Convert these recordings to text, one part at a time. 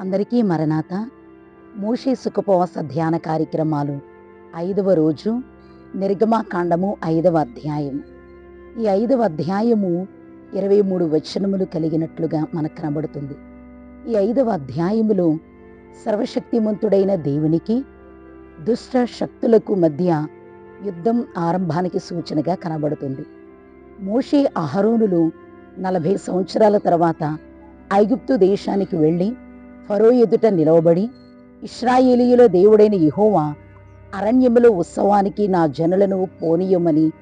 అందరికీ మరణాత. మోషే సుఖపవాస ధ్యాన కార్యక్రమాలు ఐదవ రోజు నిర్గమాకాండము ఐదవ అధ్యాయం ఈ ఐదవ అధ్యాయము ఇరవై మూడు వచనములు కలిగినట్లుగా మనకు కనబడుతుంది. ఈ ఐదవ అధ్యాయములో సర్వశక్తిమంతుడైన దేవునికి దుష్ట శక్తులకు మధ్య యుద్ధం ఆరంభానికి సూచనగా కనబడుతుంది. మోషే అహరోనులు నలభై సంవత్సరాల తర్వాత ఐగుప్తు దేశానికి వెళ్ళి ఫరో ఎదుట నిలవబడి ఇస్రాయేలీయుల దేవుడైన యహోవా అరణ్యములో ఉత్సవానికి నా జనులను పోనీయమని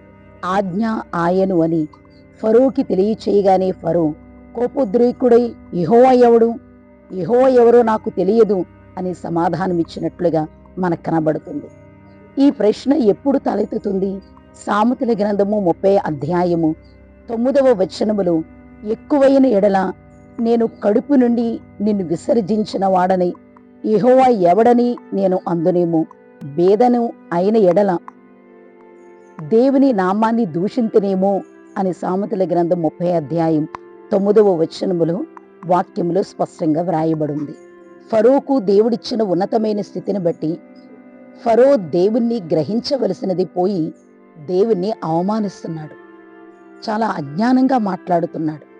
ఆజ్ఞ ఆయను అని ఫరోకి తెలియచేయగానే ఫరో కోపోద్రేకుడై ఇహోవా ఎవడు? ఇహోవా ఎవరో నాకు తెలియదు అని సమాధానమిచ్చినట్లుగా మనకు కనబడుతుంది. ఈ ప్రశ్న ఎప్పుడు తలెత్తుతుంది? సామతుల గ్రంథము ముప్పై అధ్యాయము తొమ్మిదవ వచనములు ఎక్కువైన ఎడల నేను కడుపు నుండి నిన్ను విసర్జించిన వాడని. యెహోవా ఎవడని నేను అందునేమో. భేదను అయిన ఎడల దేవుని నామాన్ని దూషింతనేమో అని సామెతల గ్రంథం ముప్పై అధ్యాయం తొమ్మిదవ వచనములో వాక్యములో స్పష్టంగా వ్రాయబడింది. ఫరోకు దేవుడిచ్చిన ఉన్నతమైన స్థితిని బట్టి ఫరో దేవుణ్ణి గ్రహించవలసినది పోయి దేవుణ్ణి అవమానిస్తున్నాడు. చాలా అజ్ఞానంగా మాట్లాడుతున్నాడు.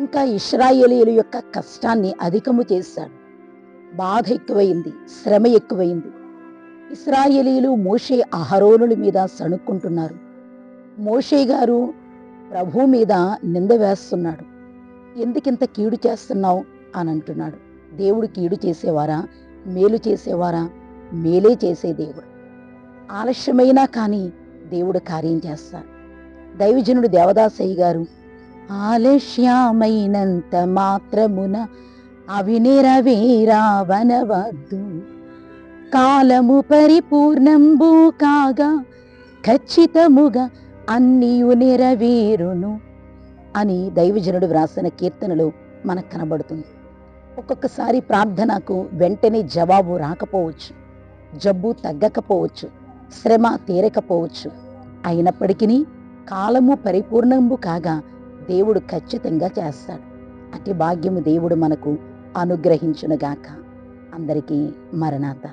ఇంకా ఇస్రాయేలీల యొక్క కష్టాన్ని అధికము చేశాడు. బాధ ఎక్కువైంది శ్రమ ఎక్కువైంది. ఇస్రాయేలీలు మోషే అహరోనుల మీద సణుక్కుంటున్నారు. మోషే గారు ప్రభు మీద నింద వేస్తున్నాడు. ఎందుకింత కీడు చేస్తున్నావు? అని అంటున్నాడు దేవుడు కీడు చేసేవారా? మేలు చేసేవారా? మేలే చేసే దేవుడు. ఆలస్యమైనా కానీ దేవుడు కార్యం చేస్తాడు. దైవజనుడు దేవదాసయ్య గారు ఆలస్యమైనంత మాత్రమున అవి నెరవేరావనవద్దు కాలము పరిపూర్ణంబు కాగా ఖచ్చితముగా అన్నియు నెరవేరును అని దైవజనుడు వ్రాసిన కీర్తనలో మనకు కనబడుతుంది. ఒక్కొక్కసారి ప్రార్థనకు వెంటనే జవాబు రాకపోవచ్చు జబ్బు తగ్గకపోవచ్చు శ్రమ తీరకపోవచ్చు. అయినప్పటికీ కాలము పరిపూర్ణంబు కాగా దేవుడు ఖచ్చితంగా చేస్తాడు. అతి భాగ్యము దేవుడు మనకు అనుగ్రహించునుగాక. అందరికీ మరణాత.